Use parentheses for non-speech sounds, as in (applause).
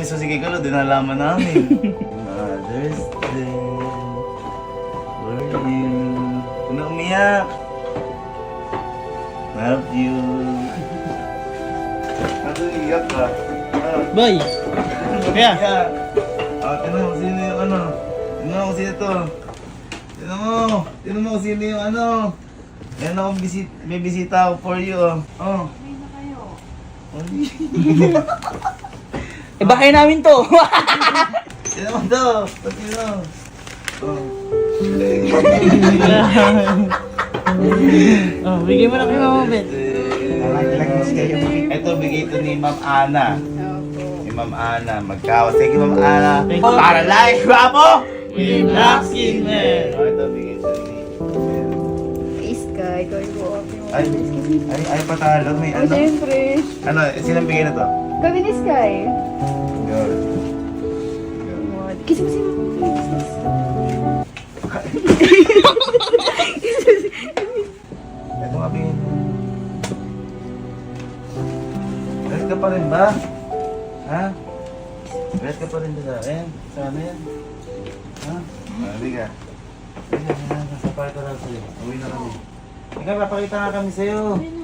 may susi kay Kalo, di nalaman namin. (laughs) Mother's Day. For you. Ano umiyak? Love you. Ano iyak ka? Ah. Boy! Kaya? Yeah. Ah, tinan mo sino yung ano. Tinan mo sino to. Tinan mo. Tinan mo sino yung ano. Yan ako bisit, may bisita ako for you. Oh. Oh. (laughs) Eh, bahay namin to! (laughs) Tinan mo to. Pati. Oh. oh, bigay mo na kay Mama Bet. Ito, bigay ito ni Ma'am Ana. Si Ma'am Ana. Magkawas. Thank you, Ma'am Ana. Thank you. Para like, guwapo! With Black Skin Man. Oh, ito, bigay ito ni... Iska, ikaw yung buo. Ay, ay, ay, patalo. May Oh, ano. siyempre. Ano, sinang bigay na to? Kami ni Sky. Girl. Kasi kasi Ito nga mo. Galit ka pa rin ba? Ha? Galit ka pa rin ba sa akin? Sa yan? Ha? Ah, Halika. Halika, halika. Nasa parto lang sa'yo. Uwi na kami. Ikaw, papakita nga kami sa'yo.